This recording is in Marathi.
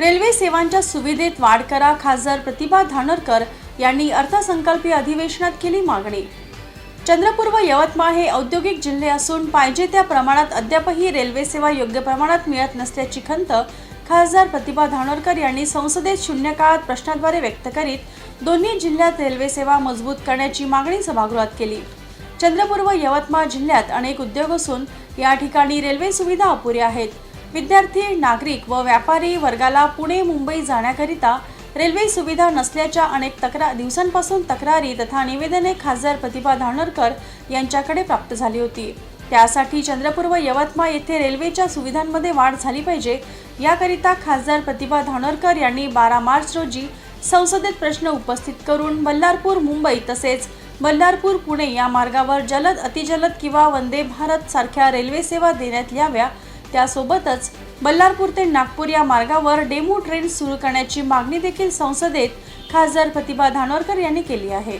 रेल्वे सेवांच्या सुविधेत वाढ करा खासदार प्रतिभा धानोरकर यांनी अर्थसंकल्पीय अधिवेशनात केली मागणी. चंद्रपूर व यवतमाळ हे औद्योगिक जिल्हे असून पाहिजे त्या प्रमाणात अद्यापही रेल्वे सेवा योग्य प्रमाणात मिळत नसल्याची खंत खासदार प्रतिभा धानोरकर यांनी संसदेत शून्य काळात प्रश्नाद्वारे व्यक्त करीत दोन्ही जिल्ह्यात रेल्वे सेवा मजबूत करण्याची मागणी सभागृहात केली. चंद्रपूर व यवतमाळ जिल्ह्यात अनेक उद्योग असून या ठिकाणी रेल्वे सुविधा अपुऱ्या आहेत. विद्यार्थी नागरिक व व्यापारी वर्गाला पुणे मुंबई जाण्याकरिता रेल्वे सुविधा नसल्याच्या अनेक तक्रार दिवसांपासून तक्रारी तथा निवेदने खासदार प्रतिभा धानोरकर यांच्याकडे प्राप्त झाली होती. त्यासाठी चंद्रपूर व यवतमाळ येथे रेल्वेच्या सुविधांमध्ये वाढ झाली पाहिजे याकरिता खासदार प्रतिभा धानोरकर यांनी बारा मार्च रोजी संसदेत प्रश्न उपस्थित करून बल्लारपूर मुंबई तसेच बल्लारपूर पुणे या मार्गावर जलद अतिजलद किंवा वंदे भारत सारख्या रेल्वे सेवा देण्यात याव्या त्यासोबतच बल्लारपूर ते नागपूर या मार्गावर डेमो ट्रेन सुरू करण्याची मागणी देखील संसदेत खासदार प्रतिभा धानोरकर यांनी केली आहे.